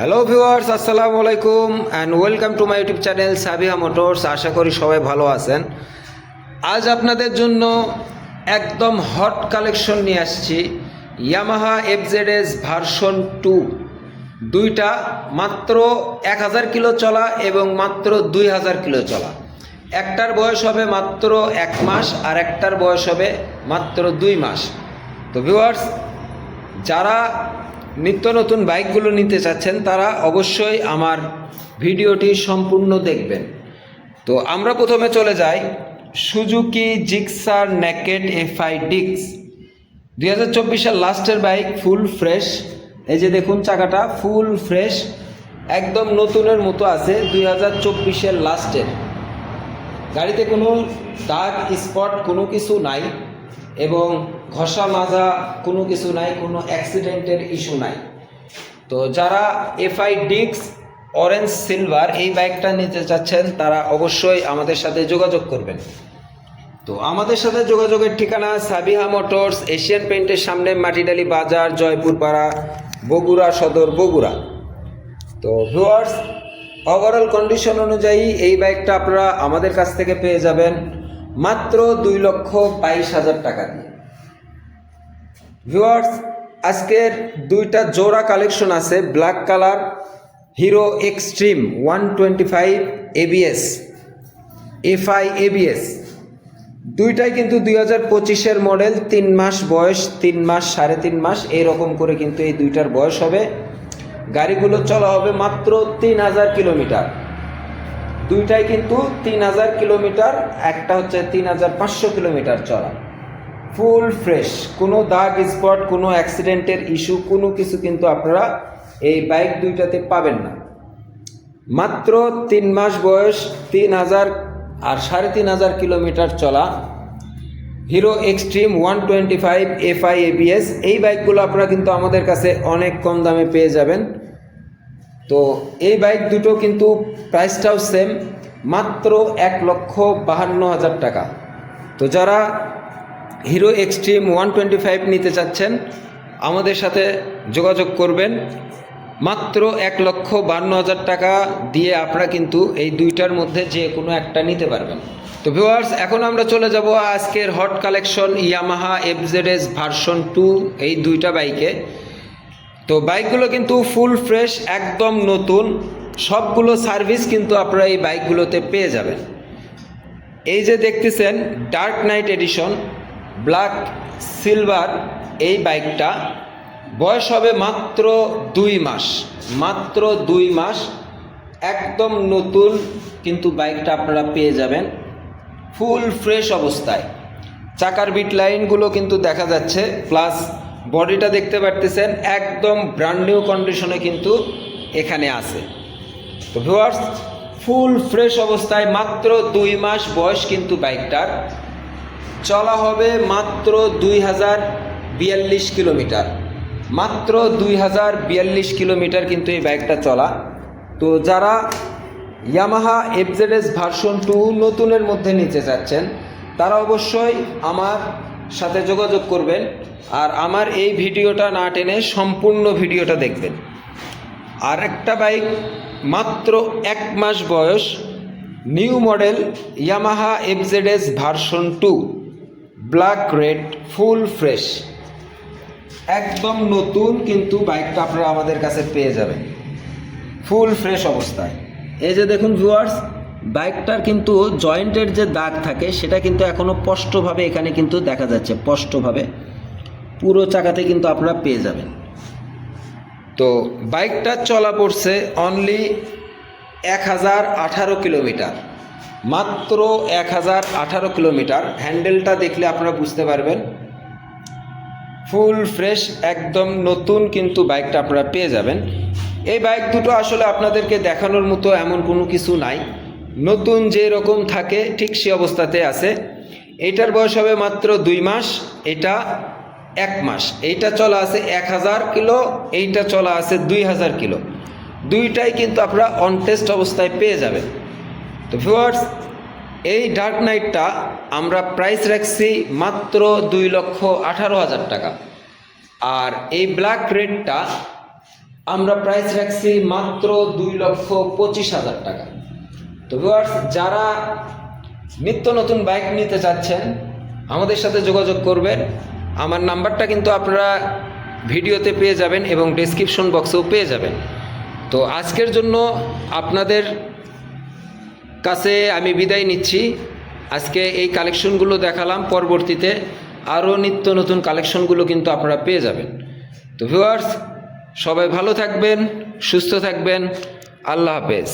Hello viewers আসসালামু আলাইকুম and welcome to my YouTube channel Sabiha Motors আশা করি সবাই ভালো আছেন। আজ আপনাদের জন্য একদম হট কালেকশন নিয়ে আসছি। Yamaha FZ S version two দুইটা মাত্র এক হাজার কিলো চলা এবং মাত্র দুই হাজার কিলো চলা। একটার বয়স হবে মাত্র এক মাস আর একটার বয়স হবে মাত্র দুই মাস। তো ভিউয়ার্স যারা নিত্য নতুন বাইকগুলো নিতে চাচ্ছেন, তারা অবশ্যই আমার ভিডিওটি সম্পূর্ণ দেখবেন। তো আমরা প্রথমে চলে যাই। সুজুকি জিক্সার নেকেড এফআই ডিক্স। দুই হাজার চব্বিশের লাস্টের বাইক ফুল ফ্রেশ। এই যে দেখুন চাকাটা, ফুল ফ্রেশ। একদম নতুনের মতো আছে দুই হাজার চব্বিশের লাস্টের। গাড়িতে কোনো দাগ, স্পট কোনো কিছু নাই। এবং ঘষা মাজা কোনো কিছু নাই, কোনো অ্যাক্সিডেন্টের ইস্যু নাই। তো যারা এফআই ডিক্স অরেঞ্জ সিলভার এই বাইকটা নিতে চাচ্ছেন, তারা অবশ্যই আমাদের সাথে যোগাযোগ করবেন। তো আমাদের সাথে যোগাযোগের ঠিকানা সাবিহা মোটরস, এশিয়ান পেইন্টের সামনে মাটিডালি বাজার, জয়পুরপাড়া, বগুড়া সদর বগুড়া। তো ভিউয়ার্স ওভারঅল কন্ডিশন অনুযায়ী এই বাইকটা আপনারা আমাদের কাছ থেকে পেয়ে যাবেন। মাত্র দুই লক্ষ বাইশ হাজার টাকা দিয়ে। ভিউয়ার্স আজকের দুইটা জোড়া কালেকশন আছে black colour Hero Xtreme one twenty five ABS FI ABS দুইটাই কিন্তু দুই হাজার পঁচিশের মডেল তিন মাস বয়স, তিন মাস, সাড়ে তিন মাস, এরকম করে কিন্তু এই দুইটার বয়স হবে। গাড়িগুলো চলা হবে মাত্র তিন হাজার কিলোমিটার। দুইটাই কিন্তু তিন হাজার কিলোমিটার, একটা হচ্ছে তিন হাজার পাঁচশো কিলোমিটার চলা ফুল ফ্রেশ, কোনো দাগ স্পট, কোনো অ্যাক্সিডেন্টের ইস্যু, কোনো কিছু কিন্তু আপনারা এই বাইক দুইটাতে পাবেন না। মাত্র তিন মাস বয়স, তিন হাজার আর সাড়ে তিন হাজার কিলোমিটার চলা। Hero Xtreme one twenty five, FI, ABS, এই বাইকগুলো আপনারা কিন্তু আমাদের কাছে অনেক কম দামে পেয়ে যাবেন। তো এই বাইক দুটো কিন্তু প্রাইসটাও সেম মাত্র এক লক্ষ বাহান্ন হাজার টাকা। তো যারা Hero Xtreme one twenty five নিতে চাচ্ছেন, আমাদের সাথে যোগাযোগ করবেন। মাত্র এক লক্ষ বান্ন হাজার টাকা দিয়ে আপনারা কিন্তু এই দুইটার মধ্যে যে কোনো একটা নিতে পারবেন। তো ভিউয়ার্স এখন আমরা চলে যাব আজকের hot collection Yamaha FZ S version two এই দুইটা বাইকে। তো বাইকগুলো কিন্তু ফুল ফ্রেশ একদম নতুন। সবগুলো সার্ভিস কিন্তু আপনারা এই বাইকগুলোতে পেয়ে যাবেন। এই যে দেখতেছেন dark knight edition black silver এই বাইকটা। বয়স হবে মাত্র দুই মাস, মাত্র দুই মাস। একদম নতুন কিন্তু বাইকটা আপনারা পেয়ে যাবেন। ফুল ফ্রেশ অবস্থায়। চাকার বিট লাইনগুলো কিন্তু দেখা যাচ্ছে প্লাস বডিটা দেখতে পারতেছেন, একদম ব্র্যান্ড নিউ কন্ডিশনে কিন্তু এখানে আছে। তো ভিউয়ার্স ফুল ফ্রেশ অবস্থায় মাত্র দুই মাস বয়স কিন্তু বাইকটার। চলা হবে মাত্র দুই হাজার বিয়াল্লিশ কিলোমিটার। মাত্র দুই হাজার বিয়াল্লিশ কিলোমিটার কিন্তু এই বাইকটা চলা। তো যারা ইয়ামাহা এফজেডএস ভার্সন টু নতুনের মধ্যে নিতে চাচ্ছেন, তারা অবশ্যই আমার সাথে যোগাযোগ করবেন আর আমার এই ভিডিওটা না টেনে সম্পূর্ণ ভিডিওটা দেখবেন। আর একটা বাইক মাত্র এক মাস বয়স, new model Yamaha FZS version two, black red, full fresh. একদম নতুন, কিন্তু বাইকটা আপনারা আমাদের কাছে পেয়ে যাবেন। ফুল ফ্রেশ অবস্থায়। এই যে দেখুন ভিউয়ার্স বাইকটার কিন্তু জয়েন্টের যে দাগ থাকে, সেটা কিন্তু এখনও স্পষ্টভাবে এখানে কিন্তু দেখা যাচ্ছে, স্পষ্টভাবে। পুরো চাকাতে কিন্তু আপনারা পেয়ে যাবেন। তো বাইকটা চলা পড়ছে অনলি এক হাজার আঠারো কিলোমিটার। মাত্র এক হাজার আঠারো কিলোমিটার। হ্যান্ডেলটা দেখলে আপনারা বুঝতে পারবেন। ফুল ফ্রেশ, একদম নতুন কিন্তু বাইকটা আপনারা পেয়ে যাবেন। এই বাইক দুটো আসলে আপনাদেরকে দেখানোর মতো এমন কোনো কিছু নাই। নতুন যে রকম থাকে, ঠিক সে অবস্থাতে আছে। এটার বয়স হবে মাত্র দুই মাস, এটা এক মাস। এইটা চলা আছে এক হাজার কিলো, এইটা চলা আছে দুই হাজার কিলো। দুইটাই কিন্তু আপনারা অনটেস্ট অবস্থায় পেয়ে যাবেন। তো ভিউয়ার্স এই ডার্ক নাইটটা আমরা প্রাইস রাখছি মাত্র দুই লক্ষ আঠারো হাজার টাকা। আর এই ব্ল্যাক রেডটা আমরা প্রাইস রাখছি মাত্র দুই লক্ষ পঁচিশ হাজার টাকা। তো ভিউয়ার্স যারা নিত্য নতুন বাইক নিতে চাচ্ছেন, আমাদের সাথে যোগাযোগ করবেন। আমার নাম্বারটা কিন্তু আপনারা ভিডিওতে পেয়ে যাবেন এবং ডেসক্রিপশন বক্সেও পেয়ে যাবেন। তো আজকের জন্য আপনাদের কাছে আমি বিদায় নিচ্ছি। আজকে এই কালেকশনগুলো দেখালাম, পরবর্তীতে আরও নিত্য নতুন কালেকশনগুলো কিন্তু আপনারা পেয়ে যাবেন। তো ভিউয়ার্স সবাই ভালো থাকবেন, সুস্থ থাকবেন। আল্লাহ হাফেজ।